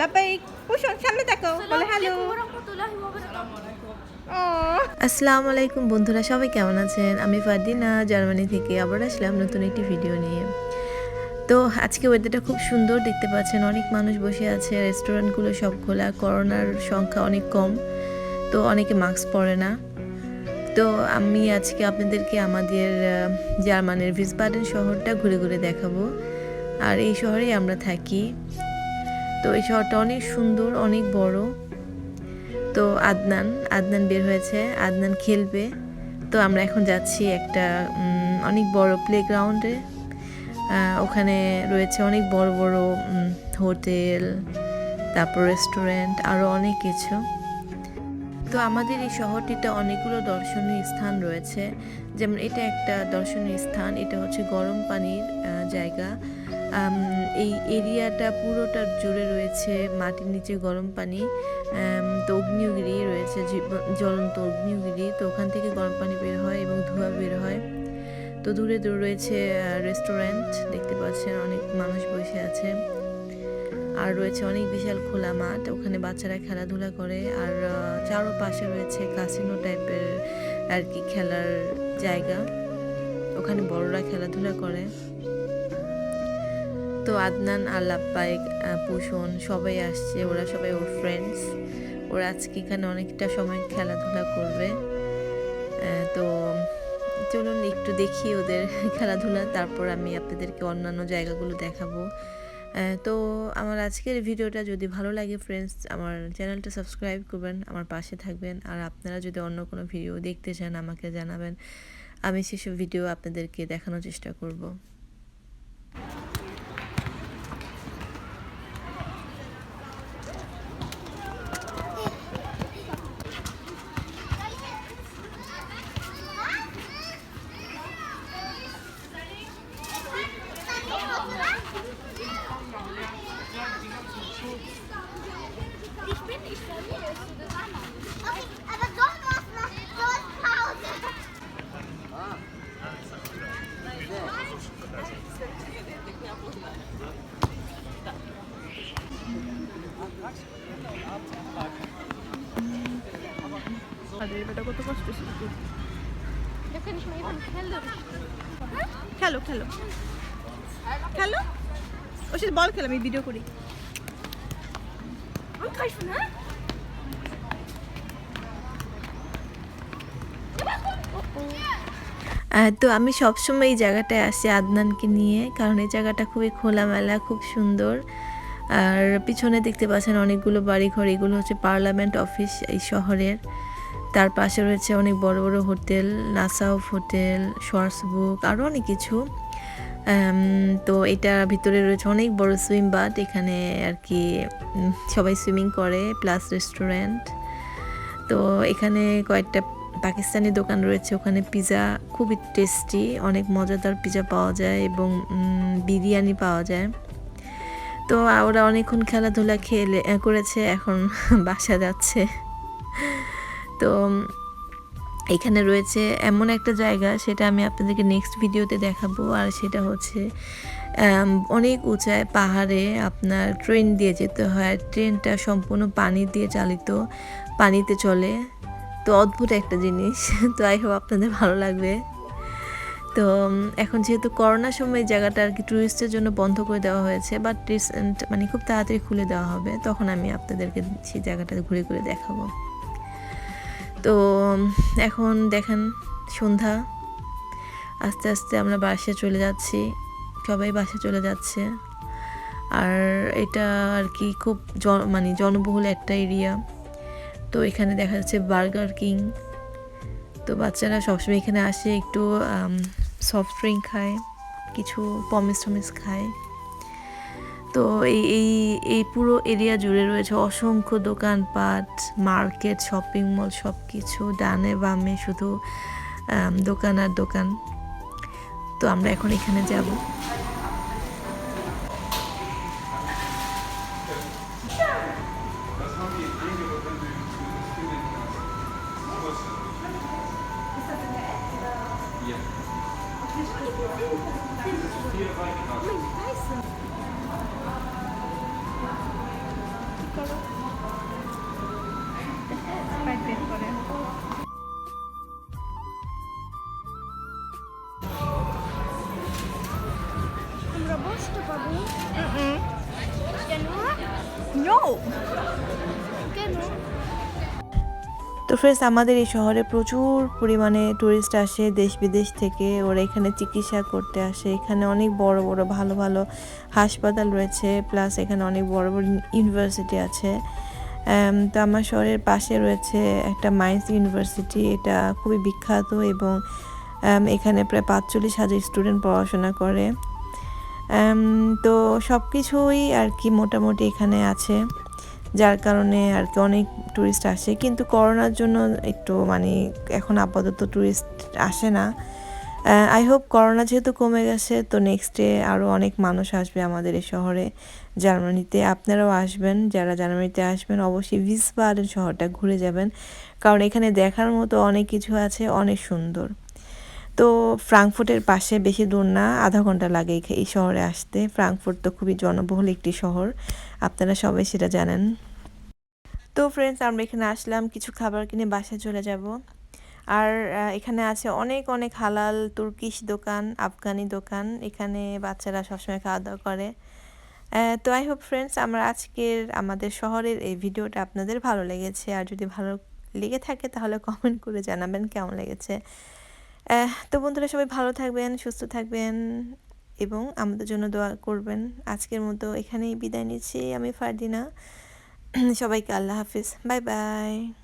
লাপাইক cushion সামনে দেখো বলে হ্যালো আসসালামু আলাইকুম বন্ধুরা সবাই কেমন আছেন? আমি ফারদিনা জার্মানি থেকে আবার আসলাম নতুন একটি ভিডিও নিয়ে। তো আজকে ওয়েদারটা খুব সুন্দর দেখতে পাচ্ছেন অনেক মানুষ বসে আছে রেস্টুরেন্টগুলো সব খোলা করোনার সংখ্যা অনেক কম তো অনেকে মাস্ক পরে না। তো আমি আজকে আপনাদেরকে আমাদের জার্মানির ভিসবাডেন শহরটা ঘুরে ঘুরে দেখাবো। আর এই শহরেই আমরা থাকি। তো এই শহরটা অনেক সুন্দর, অনেক বড়। তো আদনান আদনান বের হয়েছে, আদনান খেলবে। তো আমরা এখন যাচ্ছি একটা অনেক বড় প্লেগ্রাউন্ডে ওখানে রয়েছে অনেক বড় বড় হোটেল, তারপর রেস্টুরেন্ট আরও অনেক কিছু। তো আমাদের এই শহরটিতে অনেকগুলো দর্শনীয় স্থান রয়েছে। যেমন এটা একটা দর্শনীয় স্থান, এটা হচ্ছে গরম পানির জায়গা। এই এরিয়াটা পুরোটা জুড়ে রয়েছে মাটির নিচে গরম পানি তো অগ্নিগিরি রয়েছে, জীব- জ্বলন্ত অগ্নিগিরি, তো ওখান থেকে গরম পানি বের হয় এবং ধোঁয়া বের হয়। তো দূরে দূরে রয়েছে রেস্টুরেন্ট, দেখতে পাচ্ছেন অনেক মানুষ বসে আছে। আর রয়েছে অনেক বিশাল খোলা মাঠ, ওখানে বাচ্চারা খেলাধুলা করে। আর চারোপাশে রয়েছে কাসিনো টাইপের আর কি খেলার জায়গা। ওখানে বড়রা খেলাধুলা করে। তো আদনান আর লাপ্পাইক পুষণ, সবাই আসছে, ওরা সবাই ওর ফ্রেন্ডস ওরা আজকে এখানে অনেকটা সময় খেলাধুলা করবে। তো চলুন একটু দেখি ওদের খেলাধুলা, তারপর আমি আপনাদেরকে অন্যান্য জায়গাগুলো দেখাবো। তো আমার আজকের ভিডিওটা যদি ভালো লাগে ফ্রেন্ডস আমার চ্যানেলটা সাবস্ক্রাইব করবেন, আমার পাশে থাকবেন। আর আপনারা যদি অন্য কোনো ভিডিও দেখতে চান, আমাকে জানাবেন। আমি সেসব ভিডিও আপনাদেরকে দেখানোর চেষ্টা করব। এটা কত কষ্ট ছিল। খেলো। খেলো খেলো। ওর সাথে বল খেলো আমি ভিডিও করি তো আমি সবসময় এই জায়গাটায় আসি আদনানকে নিয়ে কারণ এই জায়গাটা খুবই খোলামেলা খুব সুন্দর। আর পিছনে দেখতে পাচ্ছেন অনেকগুলো বাড়িঘর এগুলো হচ্ছে পার্লামেন্ট অফিস এই শহরের। তার পাশে রয়েছে অনেক বড় বড় হোটেল, নাসাউফ হোটেল শর্টসবুক আরও অনেক কিছু। তো এটার ভিতরে রয়েছে অনেক বড় সুইম বাট এখানে আর কি সবাই সুইমিং করে, প্লাস রেস্টুরেন্ট। তো এখানে কয়েকটা পাকিস্তানি দোকান রয়েছে, ওখানে পিৎজা খুবই টেস্টি, অনেক মজাদার পিৎজা পাওয়া যায় এবং বিরিয়ানি পাওয়া যায়। তো ওরা অনেকক্ষণ খেলাধুলা খেলে, করেছে, এখন বাসা যাচ্ছে। তো এখানে রয়েছে এমন একটা জায়গা, সেটা আমি আপনাদেরকে নেক্সট ভিডিওতে দেখাবো। আর সেটা হচ্ছে অনেক উঁচায় পাহাড়ে আপনার ট্রেন দিয়ে যেতে হয়। ট্রেনটা সম্পূর্ণ পানি দিয়ে চালিত, পানিতে চলে। তো অদ্ভুত একটা জিনিস। তো আই হোপ আপনাদের ভালো লাগবে। তো এখন যেহেতু করোনার সময় জায়গাটা আর কি ট্যুরিস্টের জন্য বন্ধ করে দেওয়া হয়েছে বাট রিসেন্ট মানে খুব তাড়াতাড়ি খুলে দেওয়া হবে, তখন আমি আপনাদেরকে সেই জায়গাটা ঘুরে ঘুরে দেখাবো। তো, এখন দেখেন সন্ধ্যা। আস্তে আস্তে আমরা বাসে চলে যাচ্ছি। সবাই বাসে চলে যাচ্ছে। আর এটা আর কি খুব জন- মানে জনবহুল একটা এরিয়া। তো এখানে দেখা যাচ্ছে বার্গার কিং। তো বাচ্চারা সবসময় এখানে আসে, একটু সফট ড্রিঙ্ক খায়, কিছু পমিস টমিস খায়। তো এই এই এই পুরো এরিয়া জুড়ে রয়েছে অসংখ্য দোকানপাট, মার্কেট, শপিং মল সব কিছু ডানে বামে শুধু দোকান আর দোকান। তো আমরা এখন এখানে যাব। Uhum. Robusto, Babu? Mm -mm. Genua? No! Genua? তো ফ্রেন্ডস আমাদের এই শহরে প্রচুর পরিমাণে টুরিস্ট আসে দেশ বিদেশ থেকে। ওরা এখানে চিকিৎসা করতে আসে। এখানে অনেক বড় বড়, ভালো ভালো হাসপাতাল রয়েছে। প্লাস এখানে অনেক বড় বড় ইউনিভার্সিটি আছে। তো আমার শহরের পাশে রয়েছে একটা মাইন্স ইউনিভার্সিটি। এটা খুবই বিখ্যাত এবং এখানে প্রায় পাঁচচল্লিশ হাজার স্টুডেন্ট পড়াশোনা করে। তো সব কিছুই আর কি মোটামুটি এখানে আছে। যার কারণে আর কি অনেক টুরিস্ট আসে। কিন্তু করোনার জন্য একটু মানে এখন আপাতত টুরিস্ট আসে না। আই হোপ করোনা যেহেতু কমে গেছে, তো নেক্সট ডে আরও অনেক মানুষ আসবে আমাদের এই শহরে, জার্মানিতে। আপনারাও আসবেন, যারা জার্মানিতে আসবেন, অবশ্যই ভিসবাডেন শহরটা ঘুরে যাবেন। কারণ এখানে দেখার মতো অনেক কিছু আছে, অনেক সুন্দর। তো ফ্রাঙ্কফুর্টের পাশে বেশি দূর না, আধা ঘণ্টা লাগে এই- শহরে আসতে। ফ্রাঙ্কফুর্ট তো খুবই জনবহুল একটি শহর, আপনারা সবাই সেটা জানেন। তো ফ্রেন্ডস আমরা এখানে আসলাম, কিছু খাবার কিনে বাসায় চলে যাব। আর এখানে আছে অনেক অনেক হালাল তুর্কিশ দোকান, আফগানি দোকান, এখানে বাচ্চারা সবসময় খাওয়া দাওয়া করে তো আই হোপ ফ্রেন্ডস আমরা আজকের, আমাদের শহরের এই ভিডিওটা আপনাদের ভালো লেগেছে। আর যদি ভালো লেগে থাকে তাহলে কমেন্ট করে জানাবেন কেমন লেগেছে। তো বন্ধুরা সবাই ভালো থাকবেন, সুস্থ থাকবেন এবং আমাদের জন্য দোয়া করবেন। আজকের মতো এখানেই বিদায় নিচ্ছি, আমি ফারদিনা। সবাইকে আল্লাহ হাফিজ। Bye bye.